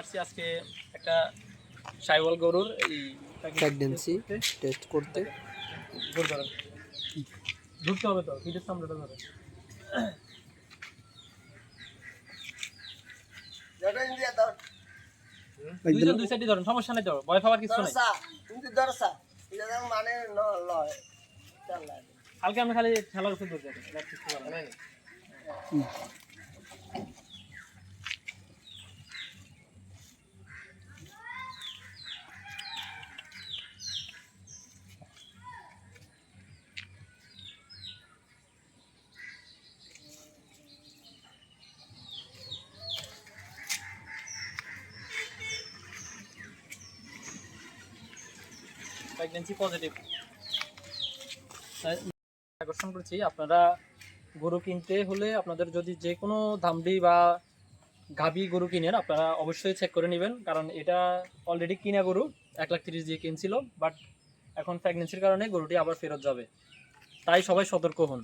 আসছি আজকে একটা সাইওয়াল গরুর এই প্রেগনেন্সি টেস্ট করতে। গরু ধরেন ঢুকতে হবে তো পিঠের সামনেটা ধরে। দুইজন দুই সাইডে ধরেন সমস্যা নাই তো ভয় পাওয়ার কিছু নাই। মানে কালকে আমি খালি খেলার উপর কিছু নাই। প্রেগন্যান্সি পজিটিভ আকর্ষণ করছি, আপনারা গরু কিনতে হলে আপনাদের যদি যে কোনো ধামড়ি বা গাবি গরু কিনেন, আপনারা অবশ্যই চেক করে নেবেন, কারণ এটা অলরেডি কিনা গরু, এক লাখ তিরিশ দিয়ে কিনছিল বাট এখন প্রেগনেন্সির কারণে গরুটি আবার ফেরত যাবে তাই সবাই সতর্ক হন